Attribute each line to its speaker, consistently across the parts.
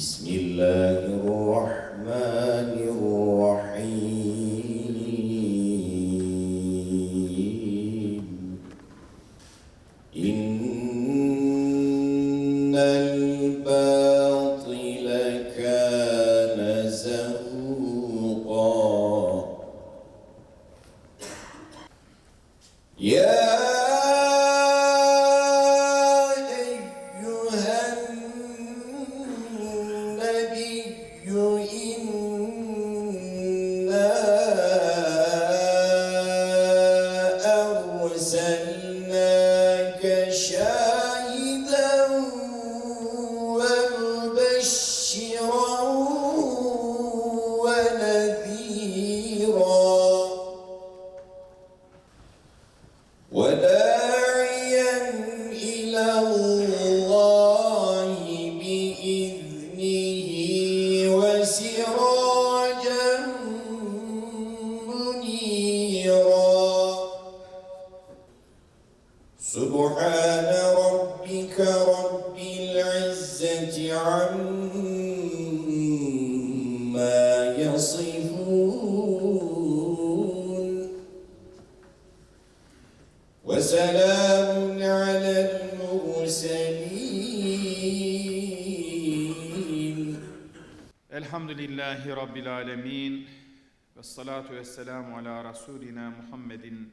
Speaker 1: بسم الله الرحمن أرسلناك شاهدا Elhamdülillahi Rabbil alemin. Ve salatu ve selamu ala Resulina Muhammedin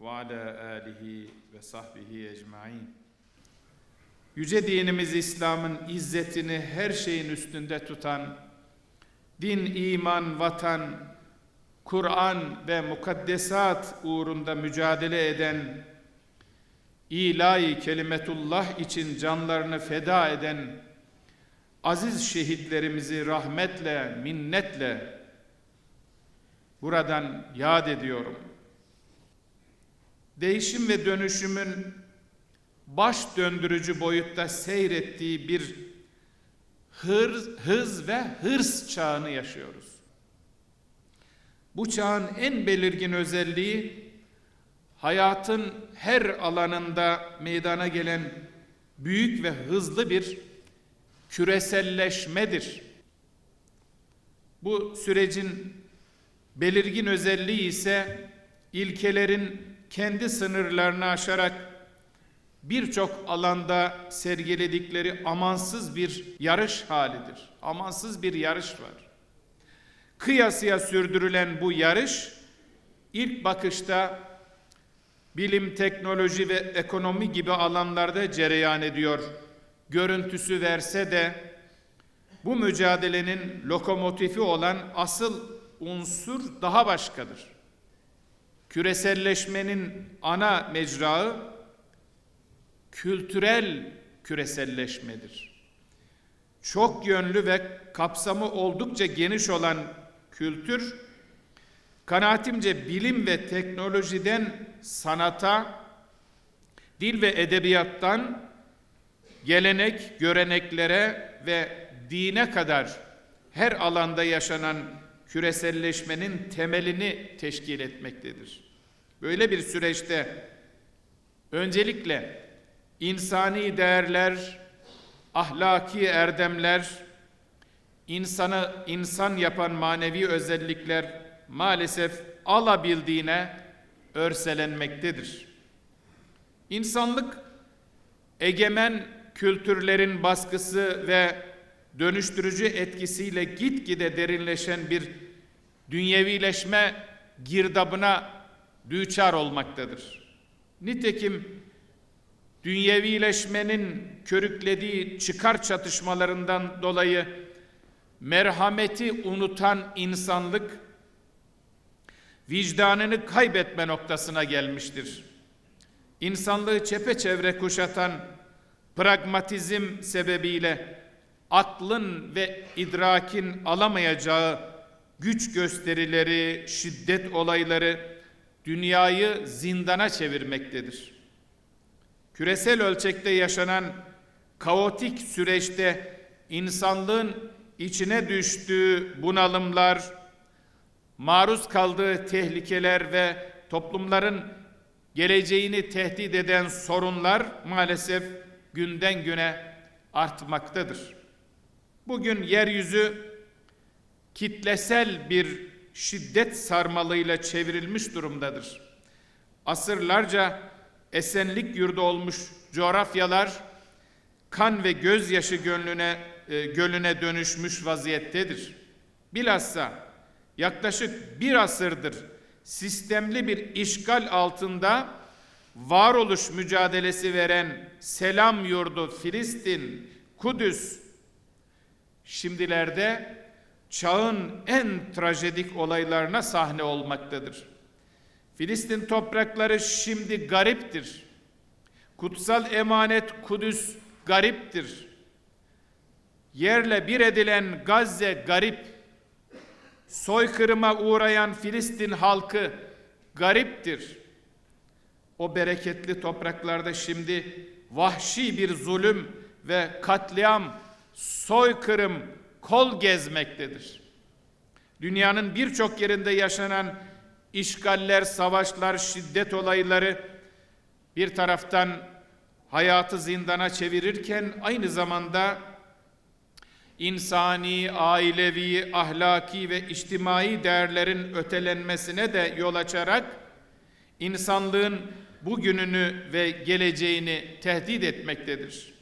Speaker 1: ve ala alihi ve sahbihi ecmain. Yüce dinimiz İslam'ın izzetini her şeyin üstünde tutan, din, iman, vatan, Kur'an ve mukaddesat uğrunda mücadele eden, ilahi kelimetullah için canlarını feda eden aziz şehitlerimizi rahmetle, minnetle buradan yad ediyorum. Değişim ve dönüşümün baş döndürücü boyutta seyrettiği bir hız, hız ve hırs çağını yaşıyoruz. Bu çağın en belirgin özelliği hayatın her alanında meydana gelen büyük ve hızlı bir küreselleşmedir. Bu sürecin belirgin özelliği ise ilkelerin kendi sınırlarını aşarak birçok alanda sergiledikleri amansız bir yarış halidir. Amansız bir yarış var. Kıyasıya sürdürülen bu yarış ilk bakışta bilim, teknoloji ve ekonomi gibi alanlarda cereyan ediyor. Görüntüsü verse de bu mücadelenin lokomotifi olan asıl unsur daha başkadır. Küreselleşmenin ana mecrağı kültürel küreselleşmedir. Çok yönlü ve kapsamı oldukça geniş olan kültür, kanaatimce bilim ve teknolojiden sanata, dil ve edebiyattan gelenek, göreneklere ve dine kadar her alanda yaşanan küreselleşmenin temelini teşkil etmektedir. Böyle bir süreçte öncelikle insani değerler, ahlaki erdemler, insanı insan yapan manevi özellikler maalesef alabildiğine örselenmektedir. İnsanlık egemen kültürlerin baskısı ve dönüştürücü etkisiyle gitgide derinleşen bir dünyevileşme girdabına düçar olmaktadır. Nitekim dünyevileşmenin körüklediği çıkar çatışmalarından dolayı merhameti unutan insanlık vicdanını kaybetme noktasına gelmiştir. İnsanlığı çepeçevre kuşatan pragmatizm sebebiyle aklın ve idrakin alamayacağı güç gösterileri, şiddet olayları dünyayı zindana çevirmektedir. Küresel ölçekte yaşanan kaotik süreçte insanlığın içine düştüğü bunalımlar, maruz kaldığı tehlikeler ve toplumların geleceğini tehdit eden sorunlar maalesef günden güne artmaktadır. Bugün yeryüzü kitlesel bir şiddet sarmalıyla çevrilmiş durumdadır. Asırlarca esenlik yurdu olmuş coğrafyalar kan ve gözyaşı gönlüne, e, gölüne dönüşmüş vaziyettedir. Bilhassa yaklaşık bir asırdır sistemli bir işgal altında varoluş mücadelesi veren selam yurdu Filistin, Kudüs şimdilerde çağın en trajedik olaylarına sahne olmaktadır. Filistin toprakları şimdi gariptir. Kutsal emanet Kudüs gariptir. Yerle bir edilen Gazze garip. Soykırıma uğrayan Filistin halkı gariptir. O bereketli topraklarda şimdi vahşi bir zulüm ve katliam, soykırım kol gezmektedir. Dünyanın birçok yerinde yaşanan işgaller, savaşlar, şiddet olayları bir taraftan hayatı zindana çevirirken aynı zamanda insani, ailevi, ahlaki ve içtimai değerlerin ötelenmesine de yol açarak insanlığın bugününü ve geleceğini tehdit etmektedir.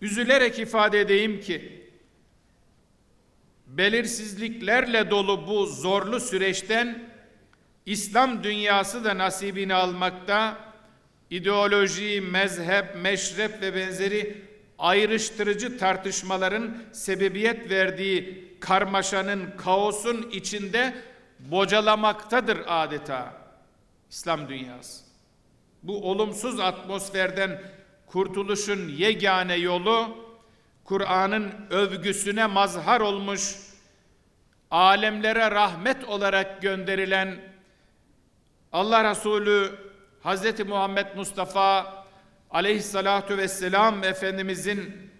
Speaker 1: Üzülerek ifade edeyim ki belirsizliklerle dolu bu zorlu süreçten İslam dünyası da nasibini almakta, ideoloji, mezhep, meşrep ve benzeri ayrıştırıcı tartışmaların sebebiyet verdiği karmaşanın, kaosun içinde bocalamaktadır adeta İslam dünyası. Bu olumsuz atmosferden kurtuluşun yegane yolu Kur'an'ın övgüsüne mazhar olmuş, alemlere rahmet olarak gönderilen Allah Resulü Hz. Muhammed Mustafa aleyhissalatu vesselam Efendimizin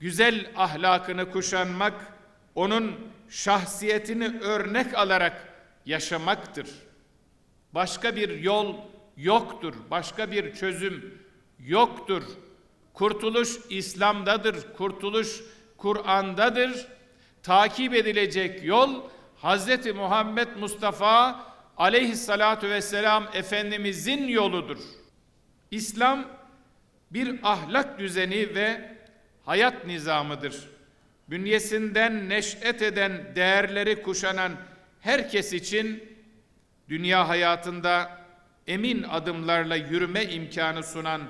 Speaker 1: güzel ahlakını kuşanmak, onun şahsiyetini örnek alarak yaşamaktır. Başka bir yol yoktur, başka bir çözüm yoktur. Kurtuluş İslam'dadır, kurtuluş Kur'an'dadır. Takip edilecek yol Hz. Muhammed Mustafa aleyhissalatu vesselam Efendimizin yoludur. İslam bir ahlak düzeni ve hayat nizamıdır. Bünyesinden neş'et eden değerleri kuşanan herkes için dünya hayatında emin adımlarla yürüme imkanı sunan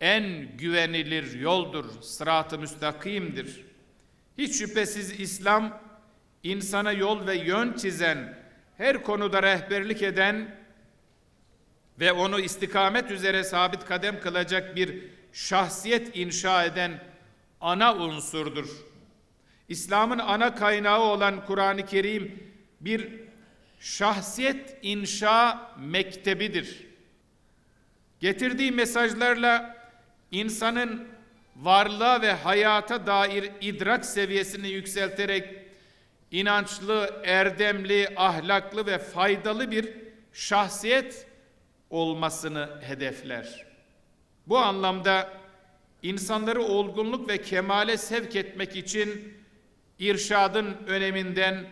Speaker 1: en güvenilir yoldur, sırat-ı müstakimdir. Hiç şüphesiz İslam, insana yol ve yön çizen, her konuda rehberlik eden ve onu istikamet üzere sabit kadem kılacak bir şahsiyet inşa eden ana unsurdur. İslam'ın ana kaynağı olan Kur'an-ı Kerim bir şahsiyet inşa mektebidir. Getirdiği mesajlarla insanın varlığa ve hayata dair idrak seviyesini yükselterek inançlı, erdemli, ahlaklı ve faydalı bir şahsiyet olmasını hedefler. Bu anlamda insanları olgunluk ve kemale sevk etmek için irşadın öneminden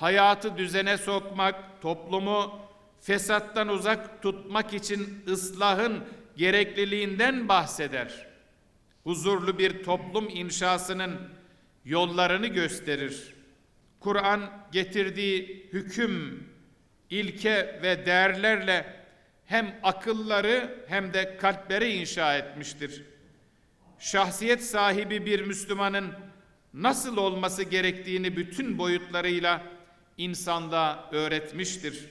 Speaker 1: hayatı düzene sokmak, toplumu fesattan uzak tutmak için ıslahın gerekliliğinden bahseder. Huzurlu bir toplum inşasının yollarını gösterir. Kur'an getirdiği hüküm, ilke ve değerlerle hem akılları hem de kalpleri inşa etmiştir. Şahsiyet sahibi bir Müslümanın nasıl olması gerektiğini bütün boyutlarıyla insanlığa öğretmiştir.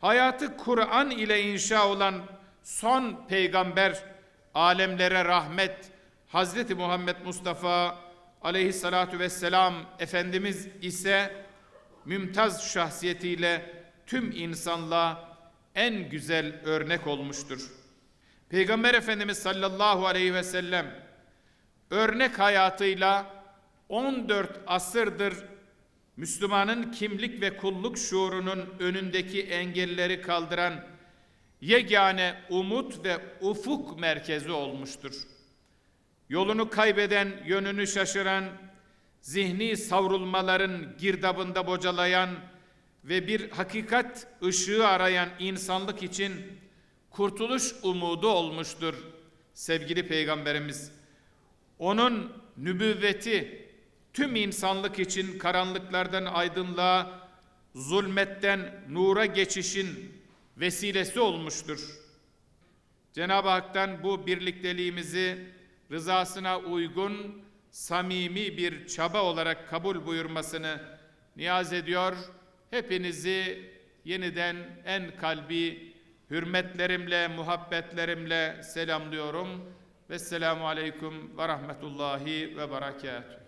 Speaker 1: Hayatı Kur'an ile inşa olan son peygamber, alemlere rahmet, Hazreti Muhammed Mustafa aleyhissalatu vesselam Efendimiz ise mümtaz şahsiyetiyle tüm insanlığa en güzel örnek olmuştur. Peygamber Efendimiz sallallahu aleyhi ve sellem örnek hayatıyla 14 asırdır Müslümanın kimlik ve kulluk şuurunun önündeki engelleri kaldıran yegane umut ve ufuk merkezi olmuştur. Yolunu kaybeden, yönünü şaşıran, zihni savrulmaların girdabında bocalayan ve bir hakikat ışığı arayan insanlık için kurtuluş umudu olmuştur sevgili peygamberimiz. Onun nübüvveti tüm insanlık için karanlıklardan aydınlığa, zulmetten nura geçişin vesilesi olmuştur. Cenab-ı Hak'tan bu birlikteliğimizi rızasına uygun, samimi bir çaba olarak kabul buyurmasını niyaz ediyor. Hepinizi yeniden en kalbi hürmetlerimle, muhabbetlerimle selamlıyorum. Vesselamu aleyküm ve rahmetullahi ve berekatuhu.